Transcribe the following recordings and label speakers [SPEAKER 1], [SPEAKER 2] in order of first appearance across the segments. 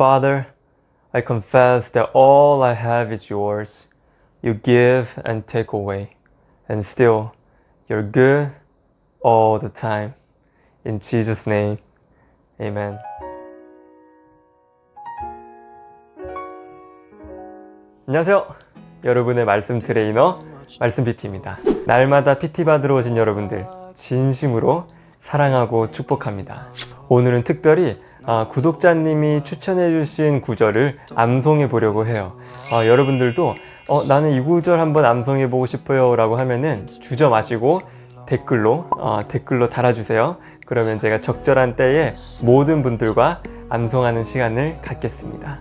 [SPEAKER 1] Father, I confess that all I have is yours. You give and take away, and still, you're good all the time. In Jesus' name, amen. 안녕하세요. 여러분의 말씀 트레이너 말씀 PT입니다. 날마다 PT 받으러 오신 여러분들 진심으로 사랑하고 축복합니다. 오늘은 특별히 아, 구독자님이 추천해주신 구절을 암송해 보려고 해요. 아, 여러분들도 어, 나는 이 구절 한번 암송해 보고 싶어요 라고 하면은 주저 마시고 댓글로 어, 댓글로 달아주세요. 그러면 제가 적절한 때에 모든 분들과 암송하는 시간을 갖겠습니다.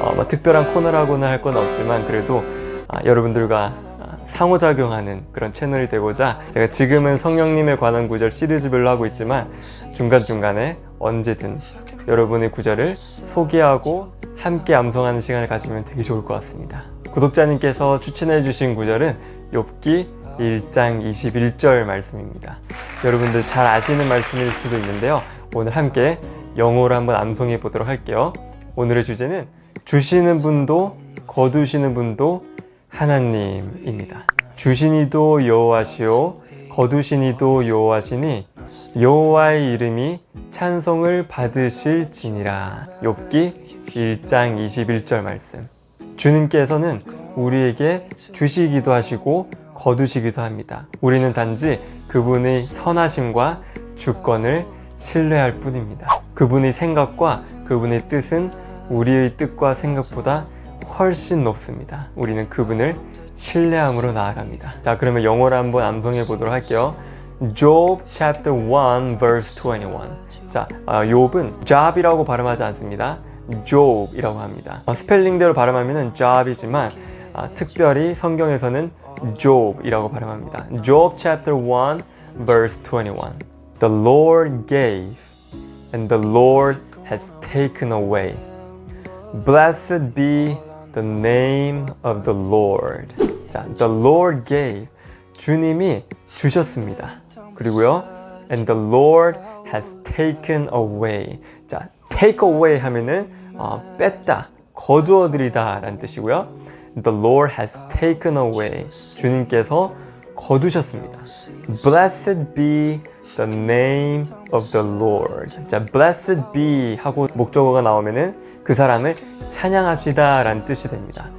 [SPEAKER 1] 어, 뭐 특별한 코너라고는 할 건 없지만 그래도 아, 여러분들과 아, 상호작용하는 그런 채널이 되고자 제가 지금은 성령님에 관한 구절 시리즈별로 하고 있지만 중간중간에 언제든 여러분의 구절을 소개하고 함께 암송하는 시간을 가지면 되게 좋을 것 같습니다. 구독자님께서 추천해 주신 구절은 욥기 1장 21절 말씀입니다. 여러분들 잘 아시는 말씀일 수도 있는데요. 오늘 함께 영어로 한번 암송해 보도록 할게요. 오늘의 주제는 주시는 분도 거두시는 분도 하나님입니다. 주시니도 여호와시오 거두시니도 여호와시니 여호와의 이름이 찬송을 받으실지니라. 욥기 1장 21절 말씀. 주님께서는 우리에게 주시기도 하시고 거두시기도 합니다. 우리는 단지 그분의 선하심과 주권을 신뢰할 뿐입니다. 그분의 생각과 그분의 뜻은 우리의 뜻과 생각보다 훨씬 높습니다. 우리는 그분을 신뢰함으로 나아갑니다. 자, 그러면 영어로 한번 암송해 보도록 할게요. Job chapter 1 verse 21. 자, 아, 욥은 job이라고 발음하지 않습니다. job이라고 합니다. 어, 스펠링대로 발음하면은 job이지만 아, 특별히 성경에서는 job이라고 발음합니다. Job chapter 1 verse 21. The Lord gave and the Lord has taken away. Blessed be the name of the Lord. 자, the Lord gave. 주님이 주셨습니다. 그리고요, and the Lord has taken away. 자, take away 하면은 어, 뺐다, 거두어들이다 라는 뜻이고요. The Lord has taken away. 주님께서 거두셨습니다. Blessed be the name of the Lord. 자, blessed be 하고 목적어가 나오면은 그 사람을 찬양합시다 라는 뜻이 됩니다.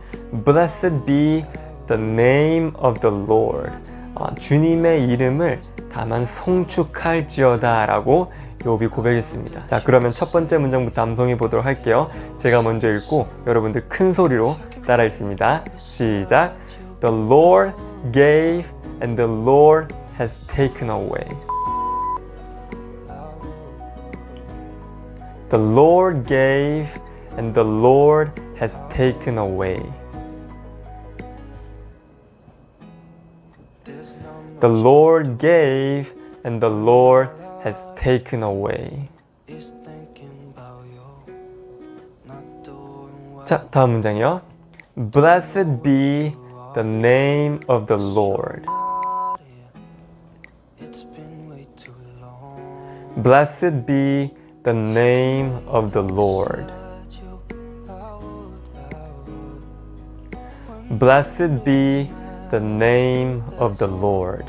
[SPEAKER 1] Blessed be the name of the Lord. 어, 주님의 이름을 다만 송축할지어다 라고 욥이 고백했습니다. 자, 그러면 첫 번째 문장부터 암송해 보도록 할게요. 제가 먼저 읽고 여러분들 큰 소리로 따라 읽습니다. 시작. The Lord gave and the Lord has taken away. The Lord gave and the Lord has taken away. The Lord gave and the Lord has taken away. 자, 다음 문장이요. Blessed be the name of the Lord. Blessed be the name of the Lord. Blessed be the name of the Lord.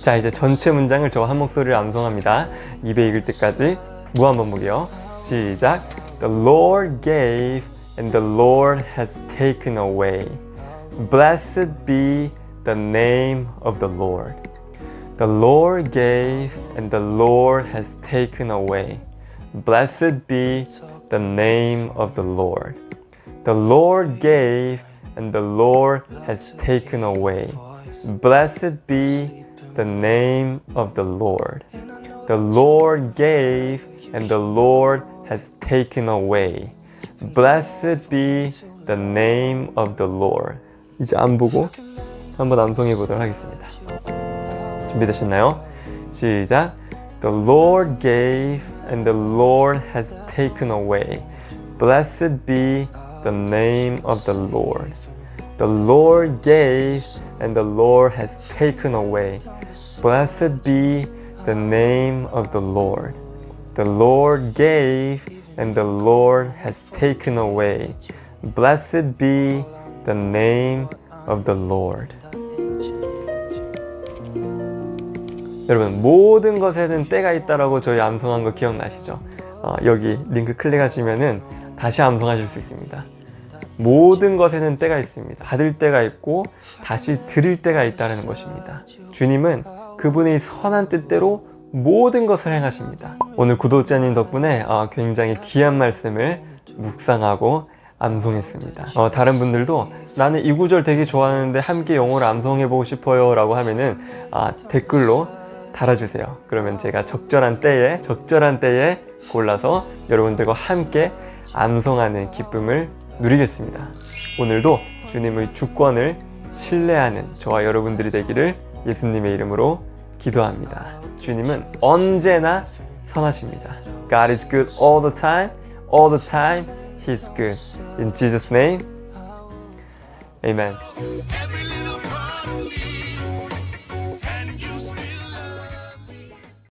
[SPEAKER 1] 자, 이제 전체 문장을 저 한 목소리로 암송합니다. 입에 익을 때까지 무한 반복이요. 시작. The Lord gave and the Lord has taken away. Blessed be the name of the Lord. The Lord gave and the Lord has taken away. Blessed be the name of the Lord. The Lord gave and the Lord has taken away. Blessed be the name of the Lord. The Lord gave and the Lord has taken away. Blessed be the name of the Lord. 이제 안 보고 한번 암송해 보도록 하겠습니다. 준비되셨나요? 시작. The Lord gave and the Lord has taken away. Blessed be the name of the Lord. The Lord gave and the Lord has taken away. Blessed be the name of the Lord. The Lord gave, and the Lord has taken away. Blessed be the name of the Lord. 여러분 모든 것에는 때가 있다라고 저희 암송한 거 기억나시죠? 어, 여기 링크 클릭하시면은 다시 암송하실 수 있습니다. 모든 것에는 때가 있습니다. 받을 때가 있고 다시 드릴 때가 있다는 것입니다. 주님은 그분의 선한 뜻대로 모든 것을 행하십니다. 오늘 구독자님 덕분에 어, 굉장히 귀한 말씀을 묵상하고 암송했습니다. 어, 다른 분들도 나는 이 구절 되게 좋아하는데 함께 영어를 암송해보고 싶어요 라고 하면은 아, 댓글로 달아주세요. 그러면 제가 적절한 때에 적절한 때에 골라서 여러분들과 함께 암송하는 기쁨을 누리겠습니다. 오늘도 주님의 주권을 신뢰하는 저와 여러분들이 되기를 예수님의 이름으로 기도합니다. 주님은 언제나 선하십니다. God is good all the time, all the time He's good. In Jesus' name, Amen.